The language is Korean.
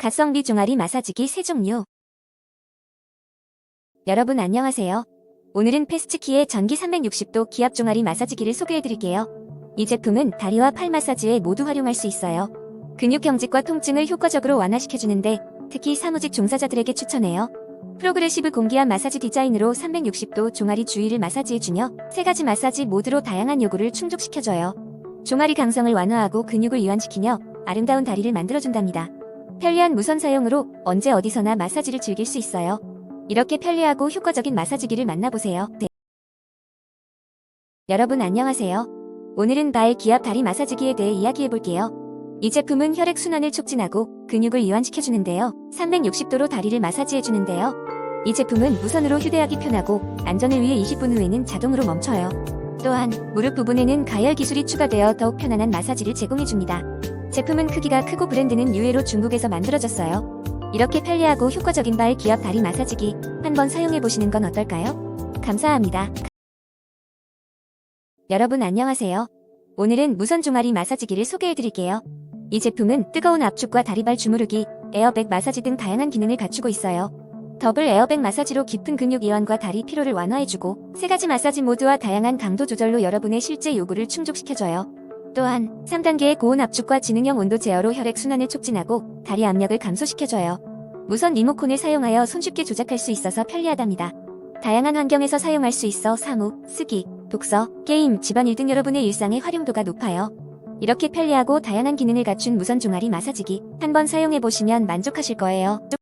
가성비 종아리 마사지기 세 종류. 여러분 안녕하세요. 오늘은 패스트키의 전기 360도 기압 종아리 마사지기를 소개해드릴게요. 이 제품은 다리와 팔 마사지에 모두 활용할 수 있어요. 근육 경직과 통증을 효과적으로 완화시켜주는데 특히 사무직 종사자들에게 추천해요. 프로그레시브 공기압 마사지 디자인으로 360도 종아리 주위를 마사지해주며 세 가지 마사지 모드로 다양한 요구를 충족시켜줘요. 종아리 강성을 완화하고 근육을 이완시키며 아름다운 다리를 만들어준답니다. 편리한 무선 사용으로 언제 어디서나 마사지를 즐길 수 있어요. 이렇게 편리하고 효과적인 마사지기를 만나보세요. 네. 여러분 안녕하세요. 오늘은 발 기압 다리 마사지기에 대해 이야기해볼게요. 이 제품은 혈액순환을 촉진하고 근육을 이완시켜주는데요. 360도로 다리를 마사지해주는데요. 이 제품은 무선으로 휴대하기 편하고 안전을 위해 20분 후에는 자동으로 멈춰요. 또한 무릎 부분에는 가열 기술이 추가되어 더욱 편안한 마사지를 제공해줍니다. 제품은 크기가 크고 브랜드는 유해로 중국에서 만들어졌어요. 이렇게 편리하고 효과적인 발 기압 다리 마사지기 한번 사용해 보시는 건 어떨까요? 감사합니다. 여러분 안녕하세요. 오늘은 무선 종아리 마사지기를 소개해 드릴게요. 이 제품은 뜨거운 압축과 다리발 주무르기, 에어백 마사지 등 다양한 기능을 갖추고 있어요. 더블 에어백 마사지로 깊은 근육 이완과 다리 피로를 완화해주고 세 가지 마사지 모드와 다양한 강도 조절로 여러분의 실제 요구를 충족시켜줘요. 또한 3단계의 고온 압축과 지능형 온도 제어로 혈액 순환을 촉진하고 다리 압력을 감소시켜줘요. 무선 리모콘을 사용하여 손쉽게 조작할 수 있어서 편리하답니다. 다양한 환경에서 사용할 수 있어 사무, 쓰기, 독서, 게임, 집안일 등 여러분의 일상의 활용도가 높아요. 이렇게 편리하고 다양한 기능을 갖춘 무선 종아리 마사지기 한번 사용해보시면 만족하실 거예요.